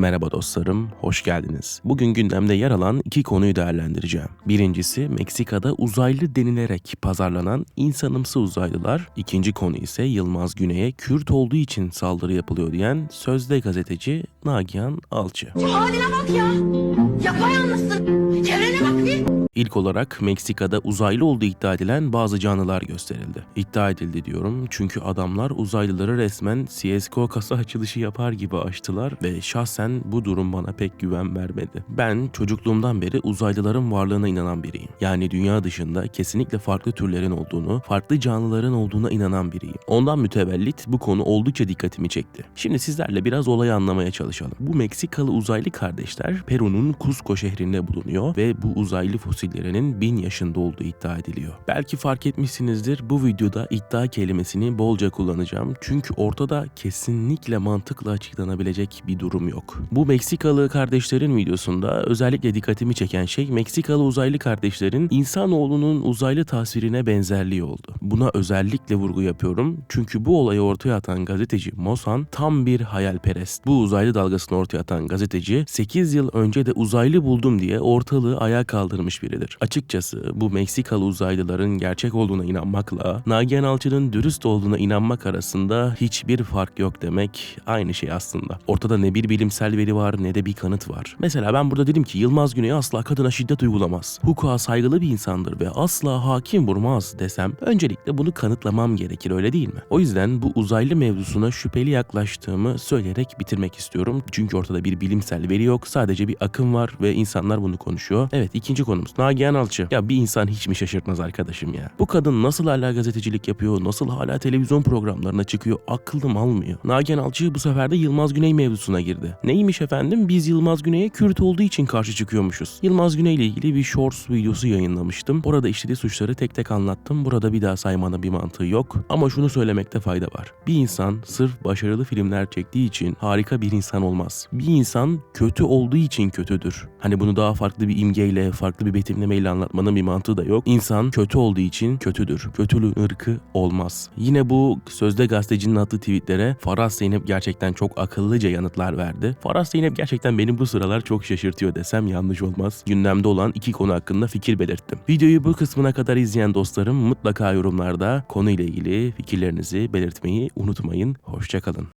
Merhaba dostlarım, hoş geldiniz. Bugün gündemde yer alan iki konuyu değerlendireceğim. Birincisi Meksika'da uzaylı denilerek pazarlanan insanımsı uzaylılar. İkinci konu ise Yılmaz Güney'e Kürt olduğu için saldırı yapılıyor diyen sözde gazeteci Nagihan Alçı. Şu haline bak ya. Yapayalnızsın. Çevrene bak bir. İlk olarak Meksika'da uzaylı olduğu iddia edilen bazı canlılar gösterildi. İddia edildi diyorum çünkü adamlar uzaylıları resmen CSGO kasa açılışı yapar gibi açtılar ve şahsen bu durum bana pek güven vermedi. Ben çocukluğumdan beri uzaylıların varlığına inanan biriyim. Yani dünya dışında kesinlikle farklı türlerin olduğunu, farklı canlıların olduğuna inanan biriyim. Ondan mütevellit bu konu oldukça dikkatimi çekti. Şimdi sizlerle biraz olayı anlamaya çalışalım. Bu Meksikalı uzaylı kardeşler Peru'nun Cusco şehrinde bulunuyor ve bu uzaylı fosillerinin bin yaşında olduğu iddia ediliyor. Belki fark etmişsinizdir bu videoda iddia kelimesini bolca kullanacağım çünkü ortada kesinlikle mantıkla açıklanabilecek bir durum yok. Bu Meksikalı kardeşlerin videosunda özellikle dikkatimi çeken şey Meksikalı uzaylı kardeşlerin insanoğlunun uzaylı tasvirine benzerliği oldu. Buna özellikle vurgu yapıyorum çünkü bu olayı ortaya atan gazeteci Mosan tam bir hayalperest. Bu uzaylı dalgasını ortaya atan gazeteci 8 yıl önce de uzaylı buldum diye ortalığı ayağa kaldırmış biridir. Açıkçası bu Meksikalı uzaylıların gerçek olduğuna inanmakla Nagihan Alçı'nın dürüst olduğuna inanmak arasında hiçbir fark yok demek aynı şey aslında. Ortada ne bir bilimsel veri var ne de bir kanıt var. Mesela ben burada dedim ki Yılmaz Güney asla kadına şiddet uygulamaz. Hukuka saygılı bir insandır ve asla hakim vurmaz desem öncelikle bunu kanıtlamam gerekir öyle değil mi? O yüzden bu uzaylı mevzusuna şüpheli yaklaştığımı söyleyerek bitirmek istiyorum. Çünkü ortada bir bilimsel veri yok. Sadece bir akım var ve insanlar bunu konuşuyor. Evet ikinci konumuz Nagihan Alçı. Ya bir insan hiç mi şaşırtmaz arkadaşım ya? Bu kadın nasıl hala gazetecilik yapıyor? Nasıl hala televizyon programlarına çıkıyor? Aklım almıyor. Nagihan Alçı bu sefer de Yılmaz Güney mevzusuna girdi. Neymiş efendim? Biz Yılmaz Güney'e Kürt olduğu için karşı çıkıyormuşuz. Yılmaz Güney ile ilgili bir shorts videosu yayınlamıştım. Orada işlediği suçları tek tek anlattım. Burada bir daha saymana bir mantığı yok. Ama şunu söylemekte fayda var. Bir insan sırf başarılı filmler çektiği için harika bir insan olmaz. Bir insan kötü olduğu için kötüdür. Hani bunu daha farklı bir imgeyle, farklı bir betimlemeyle anlatmanın bir mantığı da yok. İnsan kötü olduğu için kötüdür. Kötülüğün ırkı olmaz. Yine bu sözde gazetecinin attığı tweetlere Faraz Zeynep gerçekten çok akıllıca yanıtlar verdi. Faraz Zeynep gerçekten benim bu sıralar çok şaşırtıyor desem yanlış olmaz. Gündemde olan iki konu hakkında fikir belirttim. Videoyu bu kısmına kadar izleyen dostlarım mutlaka yorumlarda konuyla ilgili fikirlerinizi belirtmeyi unutmayın. Hoşçakalın.